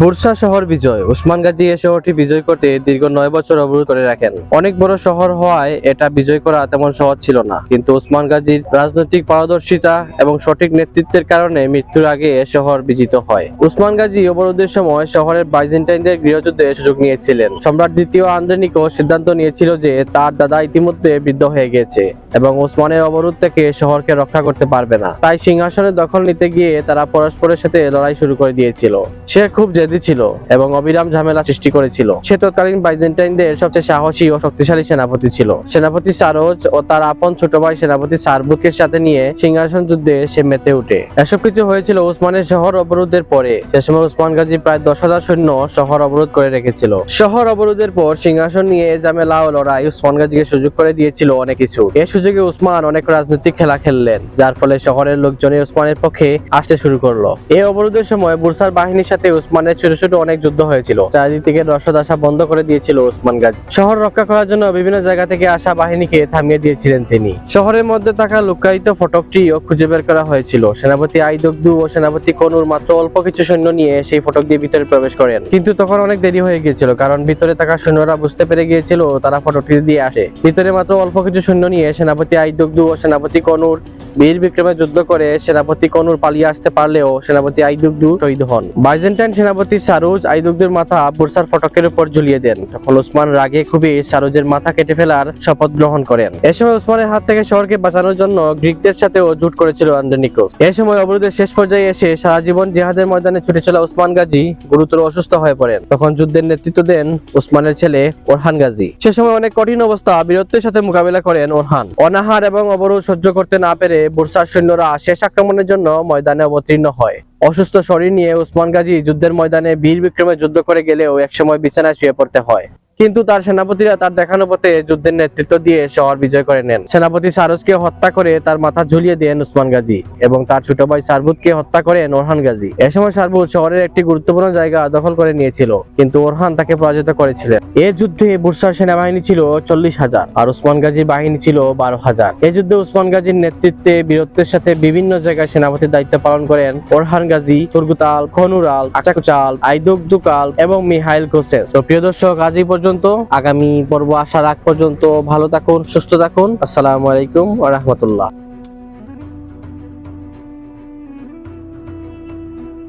Bursa শহর বিজয়। উসমান গাজী এই শহরটি বিজয় করতে দীর্ঘ নয় বছর অবরোধ করে রাখেন। অনেক বড় শহর হওয়ায় এটা বিজয় করা তেমন সহজ ছিল না। কিন্তু উসমান গাজীর রাজনৈতিক পারদর্শিতা এবং সঠিক নেতৃত্বের কারণে মৃত্যুর আগে এ শহর বিজিত হয়। উসমান গাজী অবরোধের সময় শহরের বাইজেন্টাইনদের গৃহযুদ্ধে সুযোগ নিয়েছিলেন। সম্রাট দ্বিতীয় আন্দ্রেনিকো সিদ্ধান্ত নিয়েছিল যে তার দাদা ইতিমধ্যে বৃদ্ধ হয়ে গেছে এবং ওসমানের অবরোধ থেকে শহরকে রক্ষা করতে পারবে না। তাই সিংহাসনের দখল নিতে গিয়ে তারা পরস্পরের সাথে লড়াই শুরু করে দিয়েছিল। সে খুব ছিল এবং অবিরাম ঝামেলা সৃষ্টি করেছিল। সে তৎকালীন বাইজেন্টাইনদের সবচেয়ে সাহসী ও শক্তিশালী সেনাপতি ছিল। সেনাপতি সারোজ ও তার আপন ছোট ভাই সেনাপতি সারবুকের সাথে নিয়ে সিংহাসন যুদ্ধে সে মেতে ওঠে এসব কিছু হয়েছিল ওসমানের শহর অবরোধের পরে। সে সময় ওসমান গাজী প্রায় দশ হাজার সৈন্য শহর অবরোধ করে রেখেছিল। শহর অবরোধের পর সিংহাসন নিয়ে ঝামেলা ও লড়াই ওসমান গাজীকে সুযোগ করে দিয়েছিল অনেক কিছু। এ সুযোগে উসমান অনেক রাজনৈতিক খেলা খেললেন, যার ফলে শহরের লোকজন উসমানের পক্ষে আসতে শুরু করল। এই অবরোধের সময় বুরসার বাহিনীর সাথে উসমানের ছোট ছোট অনেক যুদ্ধ হয়েছিল। চারিদিক থেকে রসদ আসা বন্ধ করে দিয়েছিল উসমান গাজী। শহর রক্ষা করার জন্য বিভিন্ন জায়গা থেকে আসা বাহিনীকে থামিয়ে দিয়েছিলেন তিনি। শহরের মধ্যে থাকা লুকায়িত ফটকটিও খুঁজে বের করা হয়েছিল। সেনাপতি আইদগ্দু ও সেনাপতি কনুর মাত্র অল্প কিছু সৈন্য নিয়ে সেই ফটক দিয়ে ভিতরে প্রবেশ করেন। কিন্তু তখন অনেক দেরি হয়ে গিয়েছিল, কারণ ভিতরে থাকা সৈন্যরা বুঝতে পেরে গিয়েছিল তারা ফটকটি দিয়ে আসে। ভিতরে মাত্র অল্প কিছু সৈন্য নিয়ে সেনাপতি আইদগ্দু ও সেনাপতি কনুর বীর বিক্রমে যুদ্ধ করে সেনাপতি কনুর পালিয়ে আসতে পারলেও সেনাপতি আইদুগদু শহীদ হন। বাইজেন্টাইন সেনাপতি সারুজ আইদুগদুর মাথা বুরসার ফটকের উপর ঝুলিয়ে দেন, তখন ওসমান রাগে খুবই সারুজের মাথা কেটে ফেলার শপথ গ্রহণ করেন। এ সময় ওসমানের হাত থেকে শহরকে বাঁচানোর জন্য গ্রিকদের সাথেও জোট করেছিল আন্দ্রেনিকোস এ সময় অবরোধের শেষ পর্যায়ে এসে সারা জীবন জিহাদের ময়দানে ছুটে চলা ওসমান গাজী গুরুতর অসুস্থ হয়ে পড়েন। তখন যুদ্ধের নেতৃত্ব দেন ওসমানের ছেলে ওরহান গাজী। সে সময় অনেক কঠিন অবস্থা, বীরত্বের সাথে মোকাবিলা করেন ওরহান। অনাহার এবং অবরোধ সহ্য করতে না পেরে বুরসার সৈন্যরা শেষ আক্রমণের জন্য ময়দানে অবতীর্ণ হয়। অসুস্থ শরীর নিয়ে উসমান গাজী যুদ্ধের ময়দানে বীর বিক্রমে যুদ্ধ করে গেলেও একসময় বিছানায় শুয়ে পড়তে হয়। কিন্তু তার সেনাপতিরা তার দেখানো পথে যুদ্ধের নেতৃত্ব দিয়ে শহর বিজয় করে নেন। সেনাপতি সারজকে হত্যা করে তার মাথা ঝুলিয়ে দেন উসমান গাজী এবং তার ছোট ভাই সারবুদকে হত্যা করেন ওরহান গাজী। এ সময় সারবুদ শহরের একটি গুরুত্বপূর্ণ জায়গা দখল করে নিয়েছিল, কিন্তু ওরহান তাকে পরাজিত করেছিলেন। এ যুদ্ধে বুরসার সেনাবাহিনী ছিল চল্লিশ হাজার আর উসমান গাজীর বাহিনী ছিল বারো হাজার। এ যুদ্ধে উসমান গাজীর নেতৃত্বে বীরত্বের সাথে বিভিন্ন জায়গায় সেনাপতির দায়িত্ব পালন করেন ওরহান গাজী তুর্গুতাল খনুরাল, আচাকুচাল, আইদুকদুকাল এবং মিহাইল গোসেস তো প্রিয় দর্শক, আজ এই পর্যন্ত আগামী পর্ব আসার আগ পর্যন্ত ভালো থাকুন সুস্থ থাকুন। আসসালামু আলাইকুম রহমতুল্লাহ।